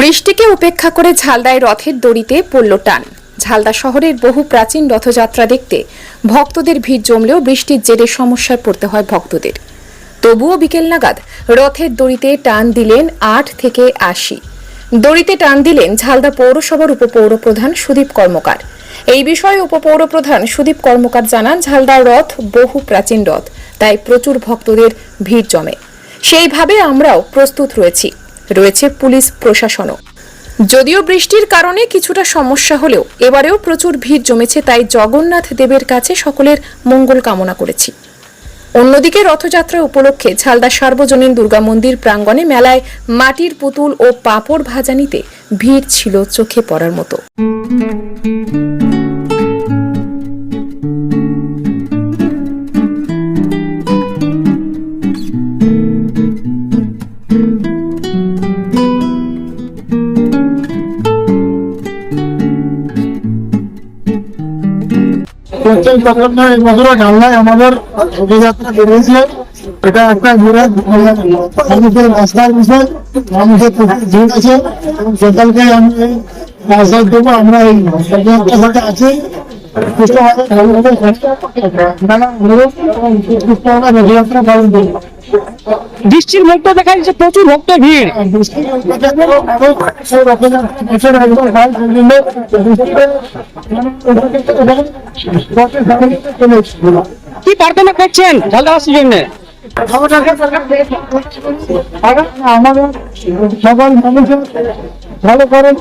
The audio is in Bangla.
বৃষ্টিকে উপেক্ষা করে ঝালদায় রথের দড়িতে পড়ল টান। ঝালদা শহরের বহু প্রাচীন রথযাত্রা দেখতে ভক্তদের ভিড় জমলেও বৃষ্টির জেরে সমস্যায় পড়তে হয় ভক্তদের। তবুও বিকেল নাগাদ রথের দড়িতে টান দিলেন আট থেকে আশি। দড়িতে টান দিলেন ঝালদা পৌরসভার উপপৌরপ্রধান সুদীপ কর্মকার। এই বিষয়ে উপপৌরপ্রধান সুদীপ কর্মকার জানান, ঝালদার রথ বহু প্রাচীন রথ, তাই প্রচুর ভক্তদের ভিড় জমে। সেইভাবে আমরাও প্রস্তুত রয়েছি। রয়েছে পুলিশ প্রশাসনও। যদিও বৃষ্টির কারণে কিছুটা সমস্যা হলেও এবারেও প্রচুর ভিড় জমেছে, তাই জগন্নাথ দেবের কাছে সকলের মঙ্গল কামনা করেছি। অন্যদিকে রথযাত্রা উপলক্ষে ঝালদা সার্বজনীন দুর্গা মন্দির প্রাঙ্গণে মেলায় মাটির পুতুল ও পাঁপড় ভাজানিতে ভিড় ছিল চোখে পড়ার মতো। প্রত্যেক বছর না এই বছর ঢালনায় আমাদের শোভাযাত্রা বেরিয়েছে। এটা একটা বিরাট মানুষের রাস্তার বিষয়, মানুষের ভিড় আছে। সকলকে আমি আশ্বাস দেবো, আমরা এই শোভাযাত্রার সাথে আছি। সুস্থভাবে ভালোভাবে এবং সুস্থভাবে রথযাত্রা পালন বৃষ্টির মুখটা দেখা যাচ্ছে প্রচুর ভক্তের ভিড়। কি প্রার্থনা করছেন? ঝালদাবাসীর জন্য ভালো করেন।